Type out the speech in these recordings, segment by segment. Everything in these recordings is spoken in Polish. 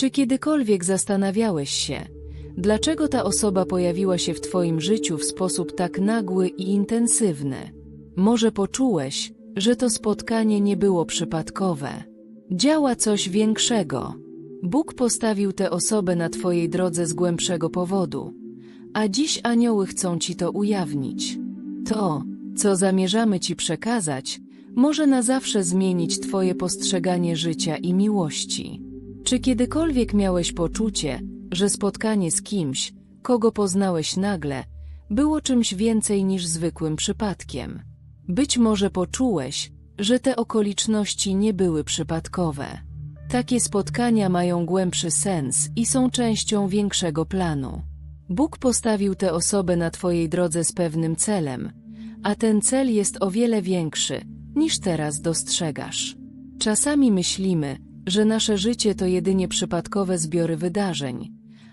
Czy kiedykolwiek zastanawiałeś się, dlaczego ta osoba pojawiła się w Twoim życiu w sposób tak nagły i intensywny? Może poczułeś, że to spotkanie nie było przypadkowe. Działa coś większego. Bóg postawił tę osobę na Twojej drodze z głębszego powodu, a dziś anioły chcą Ci to ujawnić. To, co zamierzamy Ci przekazać, może na zawsze zmienić Twoje postrzeganie życia i miłości. Czy kiedykolwiek miałeś poczucie, że spotkanie z kimś, kogo poznałeś nagle, było czymś więcej niż zwykłym przypadkiem? Być może poczułeś, że te okoliczności nie były przypadkowe. Takie spotkania mają głębszy sens i są częścią większego planu. Bóg postawił tę osobę na Twojej drodze z pewnym celem, a ten cel jest o wiele większy, niż teraz dostrzegasz. Czasami myślimy, że nasze życie to jedynie przypadkowe zbiory wydarzeń,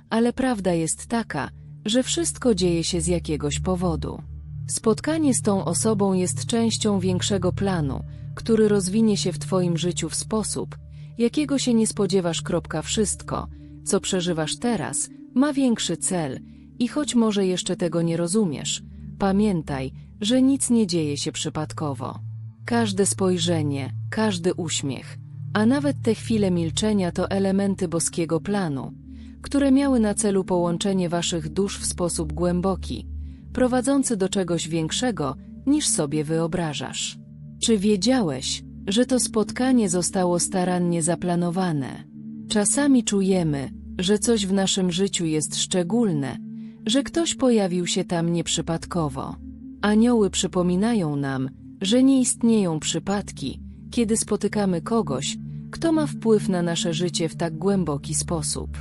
ale prawda jest taka, że wszystko dzieje się z jakiegoś powodu. Spotkanie z tą osobą jest częścią większego planu, który rozwinie się w Twoim życiu w sposób, jakiego się nie spodziewasz. Wszystko, co przeżywasz teraz, ma większy cel i choć może jeszcze tego nie rozumiesz, pamiętaj, że nic nie dzieje się przypadkowo. Każde spojrzenie, każdy uśmiech, a nawet te chwile milczenia to elementy boskiego planu, które miały na celu połączenie waszych dusz w sposób głęboki, prowadzący do czegoś większego, niż sobie wyobrażasz. Czy wiedziałeś, że to spotkanie zostało starannie zaplanowane? Czasami czujemy, że coś w naszym życiu jest szczególne, że ktoś pojawił się tam nieprzypadkowo. Anioły przypominają nam, że nie istnieją przypadki, kiedy spotykamy kogoś, kto ma wpływ na nasze życie w tak głęboki sposób.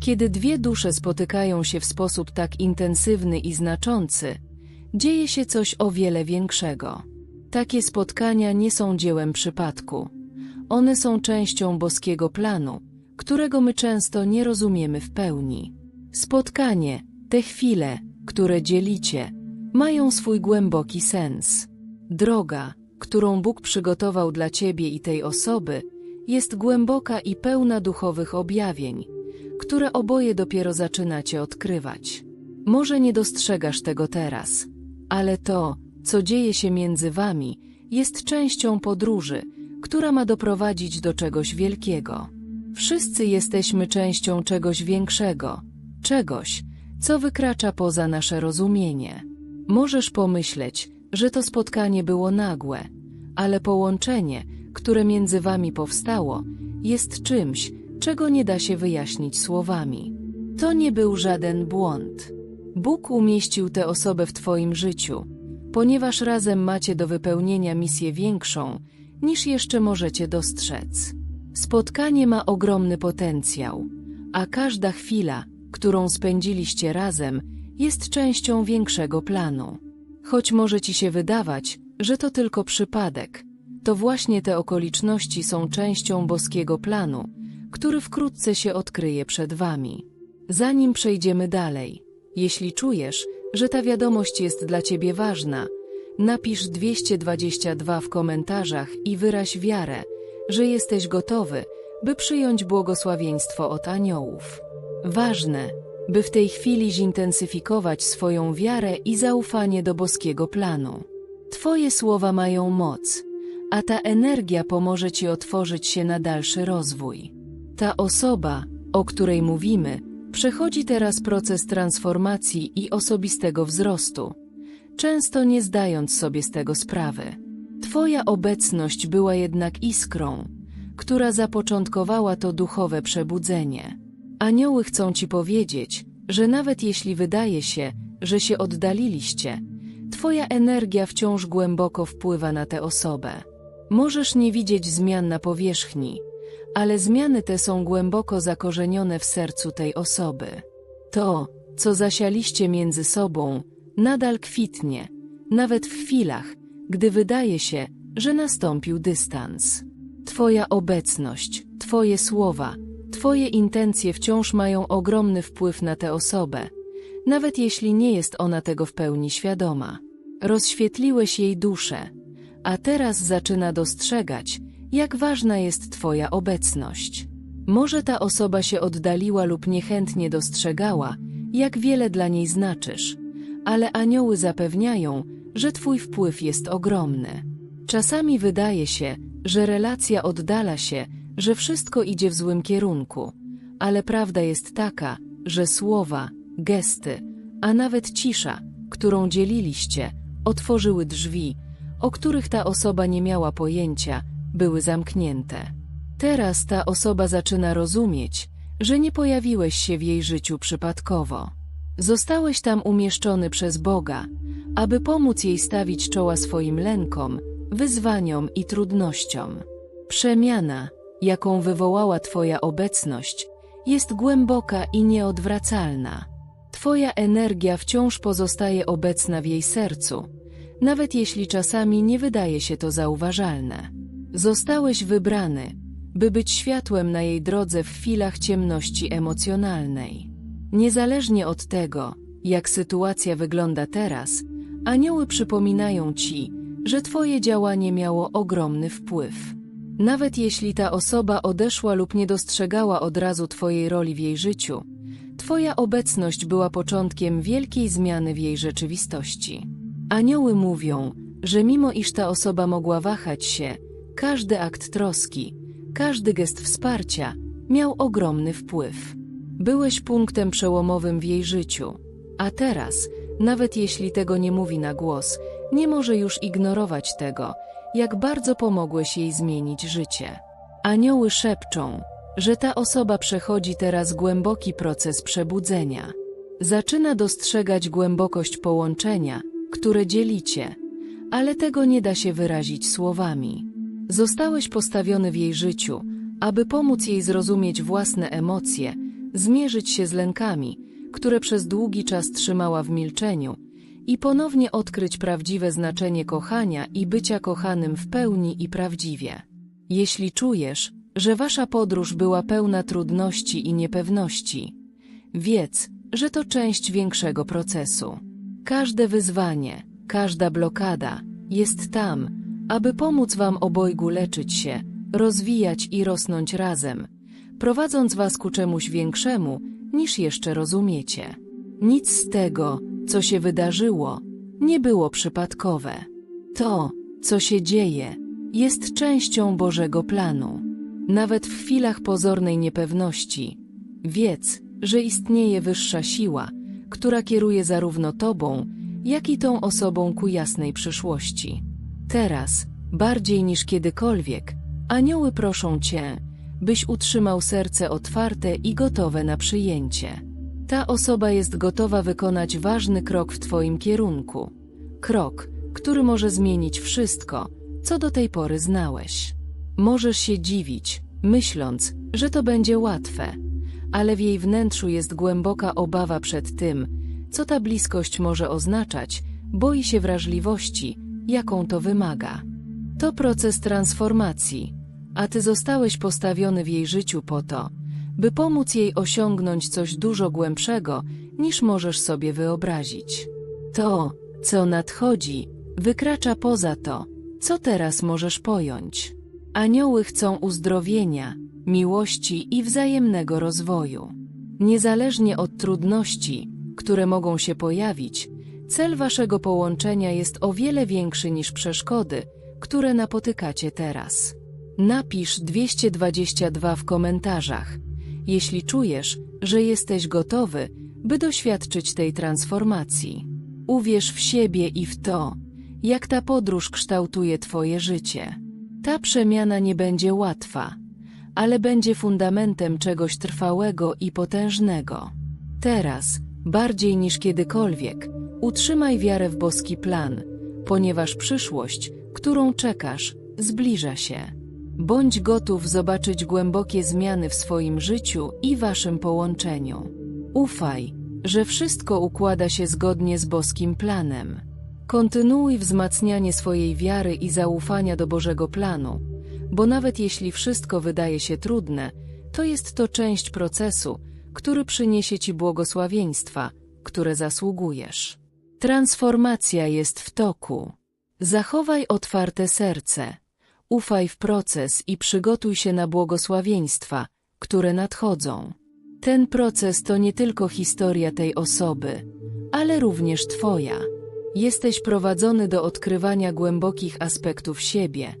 Kiedy dwie dusze spotykają się w sposób tak intensywny i znaczący, dzieje się coś o wiele większego. Takie spotkania nie są dziełem przypadku. One są częścią boskiego planu, którego my często nie rozumiemy w pełni. Spotkanie, te chwile, które dzielicie, mają swój głęboki sens. Droga, którą Bóg przygotował dla ciebie i tej osoby, jest głęboka i pełna duchowych objawień, które oboje dopiero zaczynacie odkrywać. Może nie dostrzegasz tego teraz, ale to, co dzieje się między wami, jest częścią podróży, która ma doprowadzić do czegoś wielkiego. Wszyscy jesteśmy częścią czegoś większego, czegoś, co wykracza poza nasze rozumienie. Możesz pomyśleć, że to spotkanie było nagłe, ale połączenie, które między wami powstało, jest czymś, czego nie da się wyjaśnić słowami. To nie był żaden błąd. Bóg umieścił tę osobę w Twoim życiu, ponieważ razem macie do wypełnienia misję większą, niż jeszcze możecie dostrzec. Spotkanie ma ogromny potencjał, a każda chwila, którą spędziliście razem, jest częścią większego planu. Choć może ci się wydawać, że to tylko przypadek, to właśnie te okoliczności są częścią boskiego planu, który wkrótce się odkryje przed wami. Zanim przejdziemy dalej, jeśli czujesz, że ta wiadomość jest dla ciebie ważna, napisz 222 w komentarzach i wyraź wiarę, że jesteś gotowy, by przyjąć błogosławieństwo od aniołów. Ważne, by w tej chwili zintensyfikować swoją wiarę i zaufanie do boskiego planu. Twoje słowa mają moc, a ta energia pomoże Ci otworzyć się na dalszy rozwój. Ta osoba, o której mówimy, przechodzi teraz proces transformacji i osobistego wzrostu, często nie zdając sobie z tego sprawy. Twoja obecność była jednak iskrą, która zapoczątkowała to duchowe przebudzenie. Anioły chcą Ci powiedzieć, że nawet jeśli wydaje się, że się oddaliliście, Twoja energia wciąż głęboko wpływa na tę osobę. Możesz nie widzieć zmian na powierzchni, ale zmiany te są głęboko zakorzenione w sercu tej osoby. To, co zasialiście między sobą, nadal kwitnie, nawet w chwilach, gdy wydaje się, że nastąpił dystans. Twoja obecność, Twoje słowa, Twoje intencje wciąż mają ogromny wpływ na tę osobę, nawet jeśli nie jest ona tego w pełni świadoma. Rozświetliłeś jej duszę, a teraz zaczyna dostrzegać, jak ważna jest Twoja obecność. Może ta osoba się oddaliła lub niechętnie dostrzegała, jak wiele dla niej znaczysz, ale anioły zapewniają, że twój wpływ jest ogromny. Czasami wydaje się, że relacja oddala się, że wszystko idzie w złym kierunku, ale prawda jest taka, że słowa, gesty, a nawet cisza, którą dzieliliście, otworzyły drzwi, o których ta osoba nie miała pojęcia, były zamknięte. Teraz ta osoba zaczyna rozumieć, że nie pojawiłeś się w jej życiu przypadkowo. Zostałeś tam umieszczony przez Boga, aby pomóc jej stawić czoła swoim lękom, wyzwaniom i trudnościom. Przemiana, jaką wywołała Twoja obecność, jest głęboka i nieodwracalna. Twoja energia wciąż pozostaje obecna w jej sercu, nawet jeśli czasami nie wydaje się to zauważalne. Zostałeś wybrany, by być światłem na jej drodze w chwilach ciemności emocjonalnej. Niezależnie od tego, jak sytuacja wygląda teraz, anioły przypominają ci, że Twoje działanie miało ogromny wpływ. Nawet jeśli ta osoba odeszła lub nie dostrzegała od razu Twojej roli w jej życiu, Twoja obecność była początkiem wielkiej zmiany w jej rzeczywistości. Anioły mówią, że mimo iż ta osoba mogła wahać się, każdy akt troski, każdy gest wsparcia miał ogromny wpływ. Byłeś punktem przełomowym w jej życiu, a teraz, nawet jeśli tego nie mówi na głos, nie może już ignorować tego, jak bardzo pomogłeś jej zmienić życie. Anioły szepczą, że ta osoba przechodzi teraz głęboki proces przebudzenia. Zaczyna dostrzegać głębokość połączenia, które dzielicie, ale tego nie da się wyrazić słowami. Zostałeś postawiony w jej życiu, aby pomóc jej zrozumieć własne emocje, zmierzyć się z lękami, które przez długi czas trzymała w milczeniu i ponownie odkryć prawdziwe znaczenie kochania i bycia kochanym w pełni i prawdziwie. Jeśli czujesz, że wasza podróż była pełna trudności i niepewności, wiedz, że to część większego procesu. Każde wyzwanie, każda blokada jest tam, aby pomóc wam obojgu leczyć się, rozwijać i rosnąć razem, prowadząc was ku czemuś większemu, niż jeszcze rozumiecie. Nic z tego, co się wydarzyło, nie było przypadkowe. To, co się dzieje, jest częścią Bożego planu. Nawet w chwilach pozornej niepewności, wiedz, że istnieje wyższa siła, która kieruje zarówno tobą, jak i tą osobą ku jasnej przyszłości. Teraz, bardziej niż kiedykolwiek, anioły proszą cię, byś utrzymał serce otwarte i gotowe na przyjęcie. Ta osoba jest gotowa wykonać ważny krok w Twoim kierunku. Krok, który może zmienić wszystko, co do tej pory znałeś. Możesz się dziwić, myśląc, że to będzie łatwe, ale w jej wnętrzu jest głęboka obawa przed tym, co ta bliskość może oznaczać, boi się wrażliwości, jaką to wymaga. To proces transformacji, a ty zostałeś postawiony w jej życiu po to, by pomóc jej osiągnąć coś dużo głębszego, niż możesz sobie wyobrazić. To, co nadchodzi, wykracza poza to, co teraz możesz pojąć. Anioły chcą uzdrowienia, miłości i wzajemnego rozwoju. Niezależnie od trudności, które mogą się pojawić, cel waszego połączenia jest o wiele większy niż przeszkody, które napotykacie teraz. Napisz 222 w komentarzach, jeśli czujesz, że jesteś gotowy, by doświadczyć tej transformacji. Uwierz w siebie i w to, jak ta podróż kształtuje Twoje życie. Ta przemiana nie będzie łatwa, ale będzie fundamentem czegoś trwałego i potężnego. Teraz, bardziej niż kiedykolwiek, utrzymaj wiarę w boski plan, ponieważ przyszłość, którą czekasz, zbliża się. Bądź gotów zobaczyć głębokie zmiany w swoim życiu i waszym połączeniu. Ufaj, że wszystko układa się zgodnie z boskim planem. Kontynuuj wzmacnianie swojej wiary i zaufania do Bożego planu, bo nawet jeśli wszystko wydaje się trudne, to jest to część procesu, który przyniesie ci błogosławieństwa, które zasługujesz. Transformacja jest w toku. Zachowaj otwarte serce. Ufaj w proces i przygotuj się na błogosławieństwa, które nadchodzą. Ten proces to nie tylko historia tej osoby, ale również Twoja. Jesteś prowadzony do odkrywania głębokich aspektów siebie,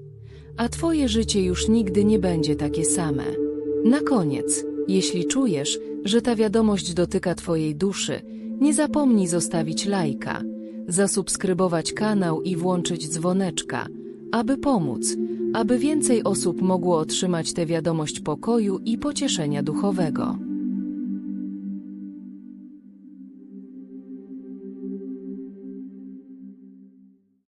a Twoje życie już nigdy nie będzie takie same. Na koniec, jeśli czujesz, że ta wiadomość dotyka Twojej duszy, nie zapomnij zostawić lajka, zasubskrybować kanał i włączyć dzwoneczka, aby pomóc, aby więcej osób mogło otrzymać tę wiadomość pokoju i pocieszenia duchowego.